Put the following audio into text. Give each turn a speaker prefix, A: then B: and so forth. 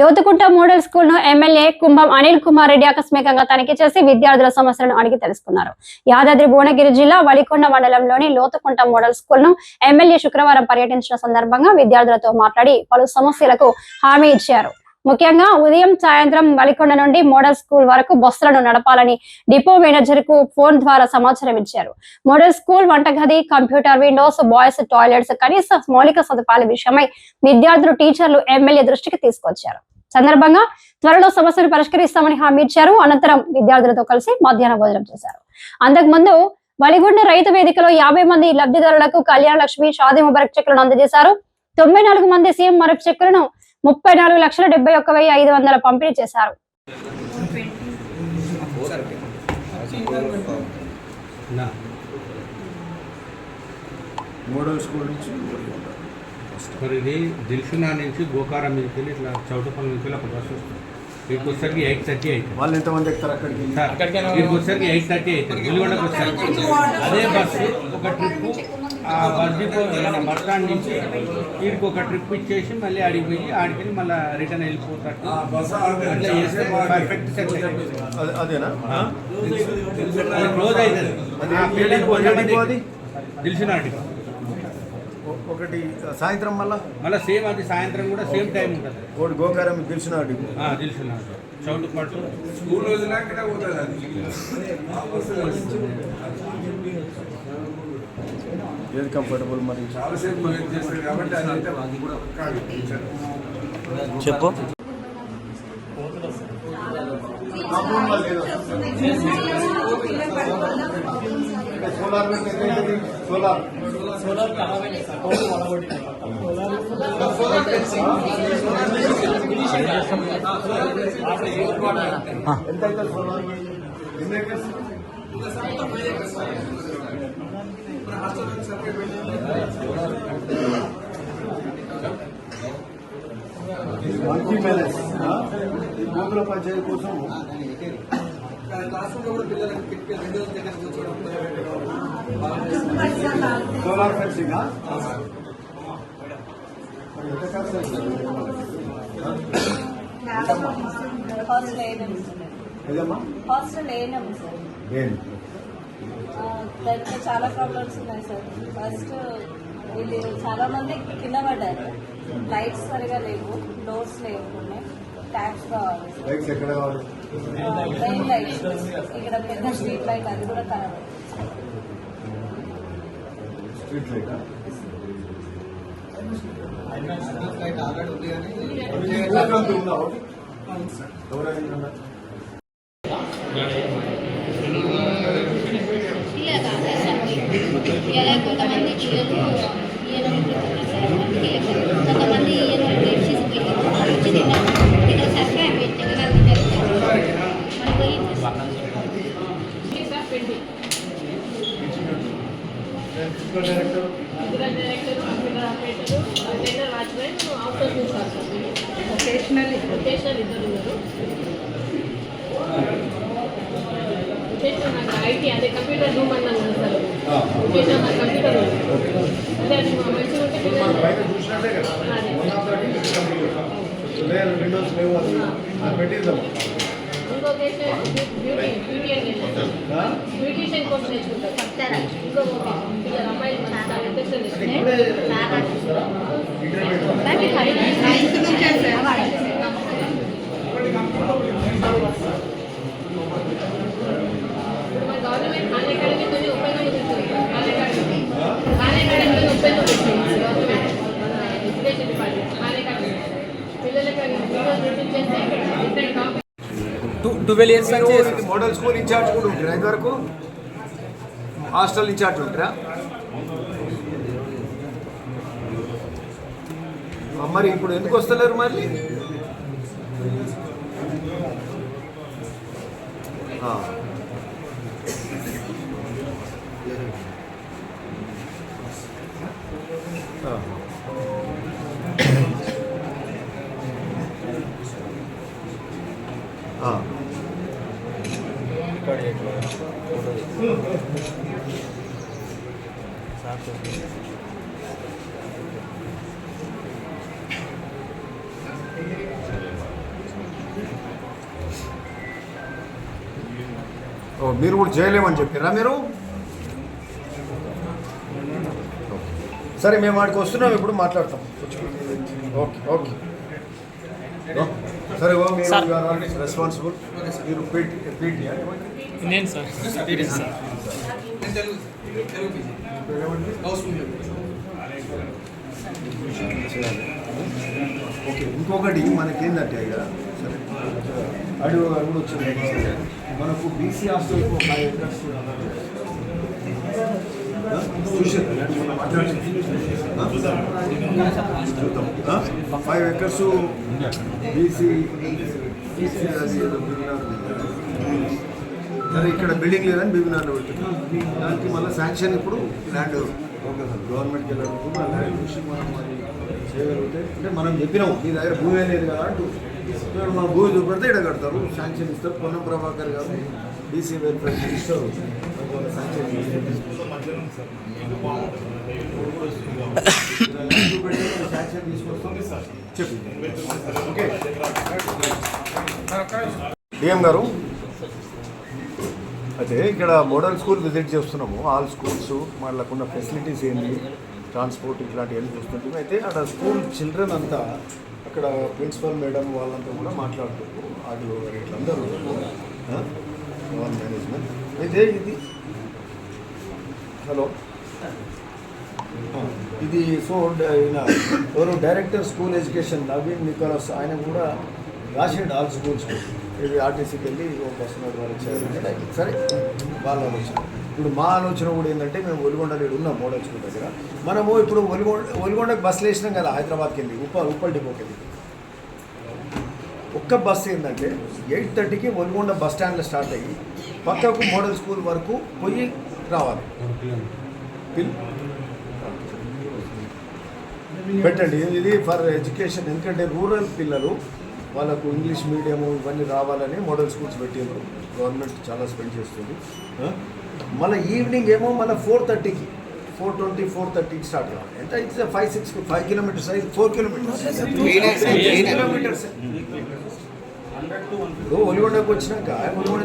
A: Lothukunta model స్కూల్ను MLA Kumbham Anil Kumar Reddy ఆకస్మికంగా తనిఖీ చేసి విద్యార్థుల సమస్యలను అడిగి తెలుసుకున్నారు. యాదాద్రి భువనగిరి జిల్లా వలికొండ మండలంలోని లోతుకుంట మోడల్ స్కూల్ను ఎమ్మెల్యే శుక్రవారం పర్యటించిన సందర్భంగా విద్యార్థులతో మాట్లాడి పలు సమస్యలకు హామీ ఇచ్చారు. ముఖ్యంగా ఉదయం సాయంత్రం వలికొండ నుండి మోడల్ స్కూల్ వరకు బస్సులను నడపాలని డిపో మేనేజర్కు ఫోన్ ద్వారా సమాచారం ఇచ్చారు. మోడల్ స్కూల్ వంటగది కంప్యూటర్ విండోస్ బాయ్స్ టాయిలెట్స్ కనీస మౌలిక సదుపాయాల విషయమై విద్యార్థులు టీచర్లు ఎమ్మెల్యే దృష్టికి తీసుకొచ్చారు. సందర్భంగా త్వరలో సమస్యలు పరిష్కరిస్తామని హామీ ఇచ్చారు. అనంతరం విద్యార్థులతో కలిసి మధ్యాహ్న భోజనం చేశారు. అంతకుముందు వలిగొండ రైతు వేదికలో యాభై మంది లబ్ధిదారులకు కళ్యాణ లక్ష్మి షాదీ ముబారక్ చెక్కులను అందజేశారు. తొంభై నాలుగు మంది సీఎం మరొక చెక్కులను ముప్పై నాలుగు లక్షల డెబ్బై ఒక్క వెయ్యి ఐదు వందల పంపిణీ చేశారు.
B: స్కూల్ నుంచి
C: మరి ఇది దిల్సునా నుంచి గోకారం మీదకి వెళ్ళి ఇట్లా చౌటపల్లి నుంచి వెళ్ళి ఒక బస్సు వస్తుంది. ఇక్కడికి వచ్చేసరికి ఎయిట్ థర్టీ అవుతుంది.
B: వాళ్ళు ఎంతమంది ఎక్కుతారు అక్కడికి?
C: ఇక్కడికి వచ్చేసరికి ఎయిట్ థర్టీ అవుతుంది. వెలుగొండకు వచ్చేసరికి. అదే బస్సు ఒక ట్రిప్ ఆ బస్ డిపో బస్ స్టాండ్ నుంచి వీడికి ఒక ట్రిప్ ఇచ్చేసి మళ్ళీ ఆడికి పోయి ఆడికి మళ్ళీ రిటర్న్ వెళ్ళిపోతాడు అట్లా చేస్తే పర్ఫెక్ట్ సెట్
B: అదేనా?
C: క్లోజ్ అవుతుంది.
B: అది
C: ఆ
B: ఏ
C: పిల్లలు
B: డిపో? ఏ
C: కొంతమంది
B: డిపో అది?
C: దిల్సునా డిపో.
B: ఒ- ఒకటి సాయంత్రం మళ్ళా?
C: మళ్ళీ సేమ్ అది సాయంత్రం కూడా సేమ్ టైం ఉంటుంది.
B: ఒకటి గోకారం తెలిసిన
C: దిల్సునా చౌటు పట్టు
D: స్కూల్ అది.
B: ఏది కంఫర్టబుల్ మరి
D: చాలాసేపు వెయిట్ చేస్తారు కాబట్టి అది అయితే కాదు
E: చెప్పు
B: సోలార్ సోలార్ ఎంత అయితే సోలార్ ఎన్ని acres? మంకీ ప్యాలెస్ ఆ? ఈ గోకుల పంచాయతీ కోసం సోలార్ ఫెన్సింగ్ ఎంత ఖర్చు అవుతుంది?
F: హాస్టల్ ఏఎన్ఎం
B: ఏదమ్మా
F: హాస్టల్ ఏఎన్ఎం సార్
B: ఏంటి
F: ఆ, దాంట్లో చాలా ప్రాబ్లమ్స్ ఉన్నాయి సార్ ఫస్ట్ వీళ్ళు చాలా మంది కింద పడ్డారు లైట్స్ సరిగా లేవు డోర్స్ లేవు ఉన్నాయి ట్యాప్స్ కావాలి మెయిన్ లైట్స్ ఇక్కడ పెద్ద స్ట్రీట్ లైట్ అది కూడా ఖరాబ్
B: స్ట్రీట్ లైట్ ఎవరైనా
G: ఇలా కాదా సార్ ఇలా కొంతమంది పిల్లలు కొంతమంది ఈయన వచ్చి వచ్చి తిన్నారు. ఇక్కడ సరిగ్గా పెట్టగల
H: ఇద్దరు ఉన్నారు. ఐటీ అదే కంప్యూటర్ రూమ్ అన్నాను నాకు కంప్యూటర్ రూమ్. అదే అది మంచిగా ఉంటే ఇంకో బ్యూటీ బ్యూటీ
B: ఆ?
H: బ్యూటీషియన్ కోర్స్ నేర్చుకుంటారు. ఇంకో అమ్మాయిలు
E: twelve
B: years model school incharge కూడా ఉంటారా ఇంతవరకు హాస్టల్ ఇన్ఛార్జ్ ఉంటారా మరి ఇప్పుడు ఎందుకు వస్తలేరు మళ్ళీ ఆ. మీరు కూడా చేయలేమని చెప్పారా మీరు? సరే మేము వాడికి వస్తున్నాం ఇప్పుడు మాట్లాడతాం. Okay okay. సరే రెస్పాన్సిబుల్. మీరు పీట్ పీట్ యా
E: నేను సార్. సార్.
B: ఓకే ఇంకొకటి మనకేందంటే అయ్యా సరే. అడుగు అడుగు వచ్చింది. మనకు BC హాస్టల్కు five acres five acres BC BC అది. సరే ఇక్కడ బిల్డింగ్ లేదని బిగినార్లో పెట్టింది దానికి మళ్ళీ శాంక్షన్ ఇప్పుడు ల్యాండ్ గవర్నమెంట్కి వెళ్ళాలనుకుంటున్నా ల్యాండ్ విషయం మనం మరి చేయగలిగితే అంటే మనం చెప్పినాం మీ దగ్గర భూమి లేదు కదా అంటూ. ఇక్కడ మన భూమి చూపెడితే ఇక్కడ కడతారు శాంక్షన్ ఇస్తారు. Ponnam Prabhakar garu BC welfare minister sanction sanction తీసుకొస్తాం చెప్పి. ఓకే. డిఎం గారు అయితే ఇక్కడ మోడల్ స్కూల్ విజిట్ చేస్తున్నాము. ఆల్ స్కూల్స్ వాళ్ళకున్న ఫెసిలిటీస్ ఏంటి ట్రాన్స్పోర్ట్ ఇట్లాంటివి ఏం చూస్తుంటాము. అయితే అక్కడ స్కూల్ చిల్డ్రన్ అంతా అక్కడ ప్రిన్సిపల్ మేడం వాళ్ళంతా కూడా మాట్లాడుతున్నారు. ఆడియో ఇట్లందరూ మేనేజ్మెంట్ అయితే ఇది హలో. ఇది సో ఎవరు director school education Naveen Nicholas ఆయన కూడా రాసిండు ఆల్ స్కూల్స్ ఇది ఆర్టీసీకి వెళ్ళి ఒక బస్సు ద్వారా సరే వాళ్ళ ఆలోచన. ఇప్పుడు మా ఆలోచన కూడా ఏంటంటే మేము ఒలిగొండలో ఈడ ఉన్నాం మోడల్ స్కూల్ దగ్గర. మనము ఇప్పుడు ఒలిగొండ ఒలిగొండకు బస్సులు వేసినాం కదా హైదరాబాద్కి వెళ్ళి ఉప్ప ఉప్పల్ డిపోకి వెళ్ళి. ఒక్క బస్సు ఏంటంటే ఎయిట్ థర్టీకి ఒలిగొండ బస్ స్టాండ్లో స్టార్ట్ అయ్యి పక్కకు మోడల్ స్కూల్ వరకు పోయి రావాలి. పెట్టండి. ఇది ఫర్ ఎడ్యుకేషన్ ఎందుకంటే రూరల్ పిల్లలు వాళ్ళకు ఇంగ్లీష్ మీడియం ఇవన్నీ రావాలని మోడల్ స్కూల్స్ పెట్టిండ్రు. గవర్నమెంట్ చాలా స్పెండ్ చేస్తుంది? మళ్ళీ ఈవినింగ్ ఏమో మళ్ళీ ఫోర్ థర్టీకి ఫోర్ ట్వంటీ ఫోర్ థర్టీకి స్టార్ట్ కావాలి. ఎంత it's five six five kilometres అయితే ఫోర్ కిలోమీటర్స్ కిలోమీటర్స్ ఇప్పుడు ఒలిగొండకు వచ్చినాక ఒలిగొండ